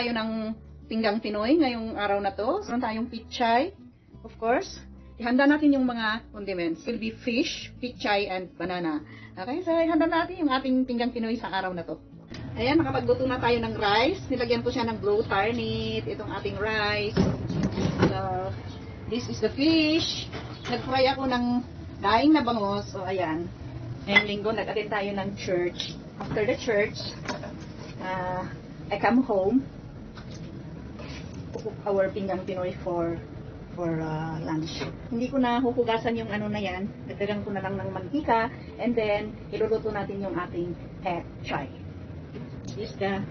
tayo ng pinggang Pinoy ngayong araw na to. Meron tayong pichay, of course. Ihanda natin yung mga condiments. Will be fish, pichay, and banana. Okay, so ihanda natin yung ating pinggang Pinoy sa araw na to. Ayan, nakapagluto na tayo ng rice. Nilagyan ko siya ng glow tarnit, itong ating rice. So, this is the fish. Nag-fry ako ng daing na bangos. So, ayan. Ngayong linggo, nag-attend tayo ng church. After the church, uh, I come home. Cook our pinggang Pinoy for for uh, lunch. Hindi ko na huhugasan yung ano na yan. Dagdagan ko na lang ng mantika. And then, iluluto natin yung ating pet chai. This is the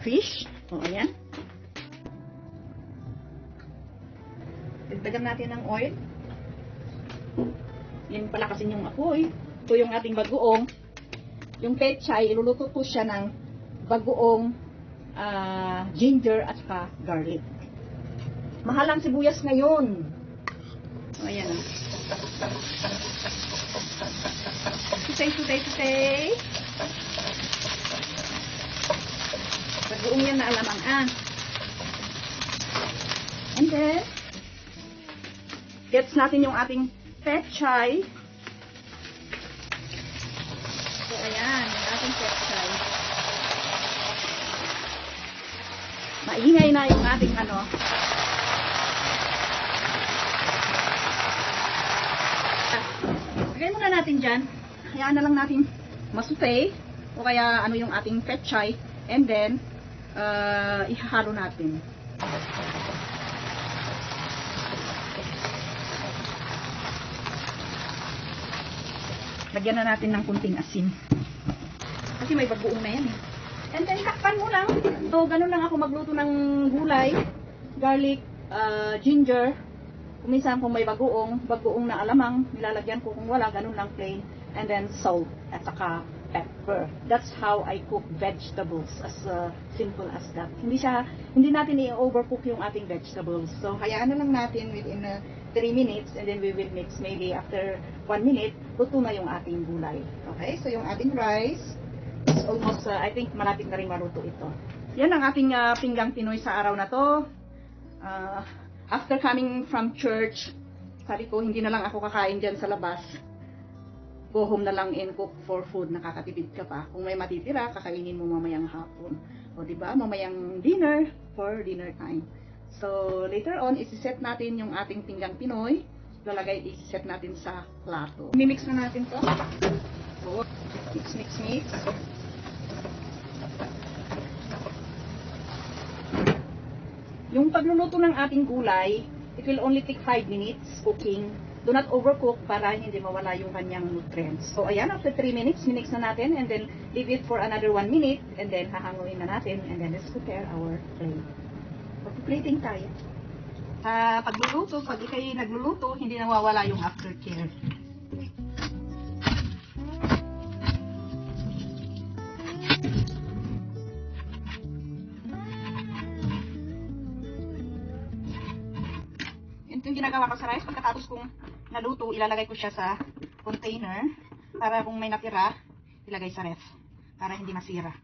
fish. O, ayan. Dagdagan natin ng oil. Yan pala kasi yung apoy. Ito yung ating bagoong. Yung pechay, iluluto ko siya ng bagoong ah, ginger at saka garlic. Mahal ang sibuyas ngayon. O, ayan ah. Tutay, tutay, tutay. Bagoong yan na alamang ah. And then, gets natin yung ating pechay. So, ayan, ating pechay. Maingay na yung ating ano. Lagay muna natin dyan. Hayaan na lang natin masute o kaya ano yung ating pechay. And then, uh, ihahalo natin. Lagyan na natin ng kunting asin. Kasi may bagoong na yan eh. And then, takpan mo lang. So, ganun lang ako magluto ng gulay. Garlic, uh, ginger. Kuminsan kung may bagoong, bagoong na alamang, nilalagyan ko kung wala, ganun lang plain. And then, salt at saka pepper. That's how I cook vegetables. As uh, simple as that. Hindi siya, hindi natin i-overcook yung ating vegetables. So, hayaan na lang natin within uh, 3 minutes and then we will mix maybe after 1 minute, luto na yung ating gulay. Okay? So, yung ating rice, is almost, uh, I think, malapit na rin maluto ito. Yan ang ating uh, pinggang Pinoy sa araw na to. Uh, after coming from church, sabi ko, hindi na lang ako kakain dyan sa labas. Go home na lang and cook for food, nakakatipid ka pa. Kung may matitira, kakainin mo mamayang hapon. O, di ba? Mamayang dinner for dinner time. So, later on, isi-set natin yung ating pinggang Pinoy. Lalagay, isi-set natin sa plato. Mimix na natin to. Mix, mix, mix. Yung pagluluto ng ating gulay, it will only take 5 minutes cooking. Do not overcook para hindi mawala yung kanyang nutrients. So, ayan, after 3 minutes, minix na natin and then leave it for another 1 minute and then hahanguin na natin and then let's prepare our plate. Pag-plating tayo. Sa pagluluto, pag ikay nagluluto, hindi nawawala yung aftercare. Yung ginagawa ko sa rice. Pagkatapos kong naluto, ilalagay ko siya sa container para kung may natira, ilagay sa ref para hindi masira.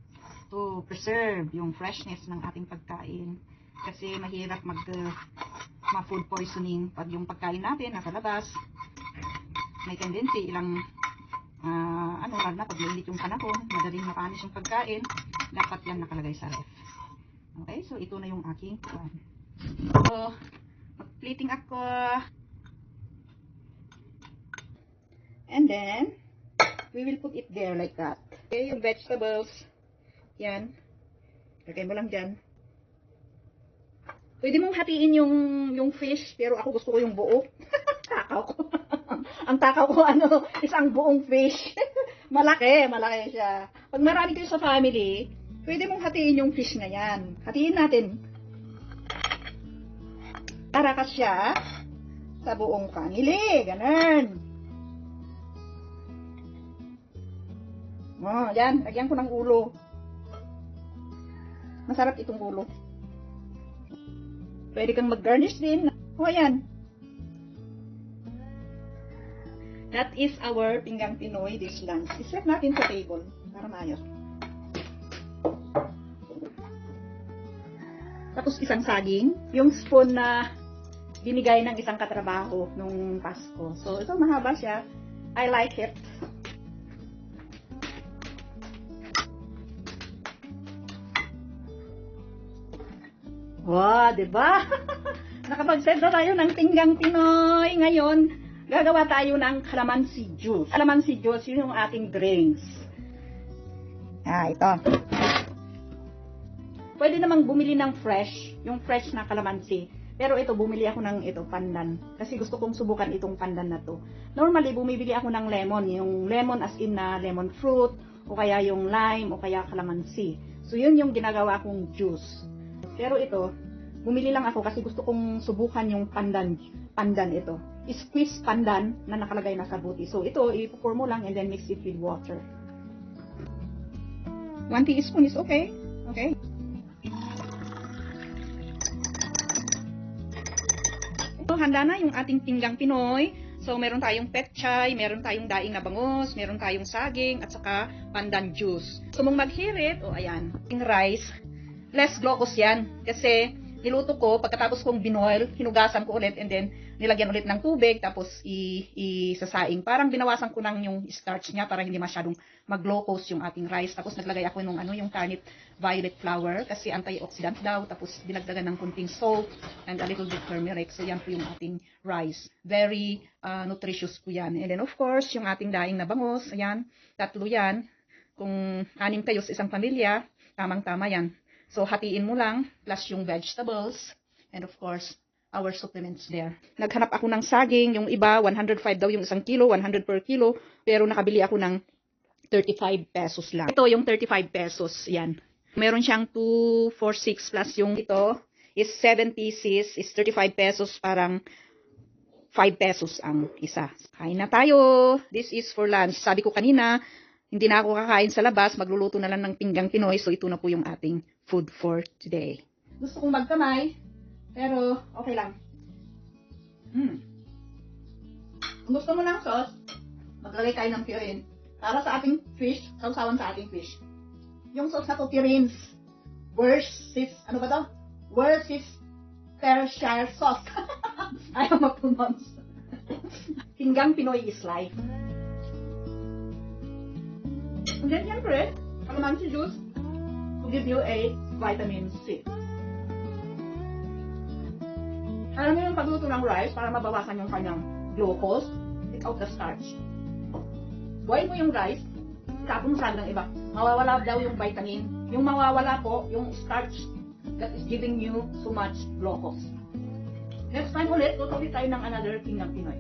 To preserve yung freshness ng ating pagkain. Kasi mahirap mag uh, ma-food poisoning pag yung pagkain natin nasa labas. May tendency ilang ah, ano na pag mainit yung panahon, madaling mapanis yung pagkain, dapat yan nakalagay sa ref. Okay, so ito na yung aking pan. So, mag-plating ako. And then, we will put it there like that. Okay, yung vegetables. Yan. Lagay mo lang dyan. Pwede mong hatiin yung, yung fish, pero ako gusto ko yung buo. takaw ko. Ang takaw ko, ano, isang buong fish. malaki, malaki siya. Pag marami kayo sa family, pwede mong hatiin yung fish na yan. Hatiin natin. Para ka siya sa buong family. Ganun. Oh, yan. Lagyan ko ng ulo. Masarap itong ulo. Pwede kang mag-garnish din. O, ayan. That is our pinggang Pinoy dish lunch. Iset natin sa table para maayos. Tapos isang saging. Yung spoon na binigay ng isang katrabaho nung Pasko. So, ito mahaba siya. I like it. Wow, di ba? Nakapag-set na tayo ng tinggang Pinoy. Ngayon, gagawa tayo ng calamansi juice. Calamansi juice, yun yung ating drinks. Ah, ito. Pwede namang bumili ng fresh, yung fresh na calamansi. Pero ito, bumili ako ng ito, pandan. Kasi gusto kong subukan itong pandan na to. Normally, bumibili ako ng lemon. Yung lemon as in na lemon fruit, o kaya yung lime, o kaya calamansi. So, yun yung ginagawa kong juice. Pero ito, bumili lang ako kasi gusto kong subukan yung pandan. Pandan ito. Squeeze pandan na nakalagay na sa buti. So, ito, ipupour mo lang and then mix it with water. One teaspoon is okay. Okay. Handa na yung ating pinggang Pinoy. So, meron tayong petchay, meron tayong daing na bangus, meron tayong saging, at saka pandan juice. So, mong maghirit, o oh, ayan, yung rice, less glucose yan. Kasi, niluto ko, pagkatapos kong binoil, hinugasan ko ulit, and then, nilagyan ulit ng tubig, tapos isasaing. Parang binawasan ko lang yung starch niya para hindi masyadong mag-glucose yung ating rice. Tapos naglagay ako nung ano, yung turnip violet flour kasi antioxidant daw. Tapos dinagdagan ng kunting salt and a little bit turmeric. So yan po yung ating rice. Very uh, nutritious po yan. And then of course, yung ating daing na bangos, ayan, tatlo yan. Kung anim kayo sa isang pamilya, tamang-tama yan. So hatiin mo lang, plus yung vegetables, and of course, our supplements there. Naghanap ako ng saging, yung iba 105 daw yung isang kilo, 100 per kilo, pero nakabili ako ng 35 pesos lang. Ito yung 35 pesos, yan. Meron siyang 246 plus yung ito is 7 pieces, is 35 pesos, parang 5 pesos ang isa. Kain na tayo. This is for lunch. Sabi ko kanina, hindi na ako kakain sa labas, magluluto na lang ng pinggang Pinoy, so ito na po yung ating food for today. Gusto kong magkamay, pero okay lang. Mm. Kung gusto mo ng sauce, maglagay tayo ng purin. Para sa ating fish, sausawan sa ating fish. Yung sauce na to, Kirin's versus, ano ba to? Versus Pershire sauce. Ayaw mag-pronounce. Pinggang Pinoy is life. And then, syempre, calamansi juice give you a vitamin C. Alam mo yung pagluto ng rice para mabawasan yung kanyang glucose, take out the starch. Boil mo yung rice, tapon saan ng iba. Mawawala daw yung vitamin. Yung mawawala po, yung starch that is giving you so much glucose. Next time ulit, tutuloy tayo ng another King ng Pinoy.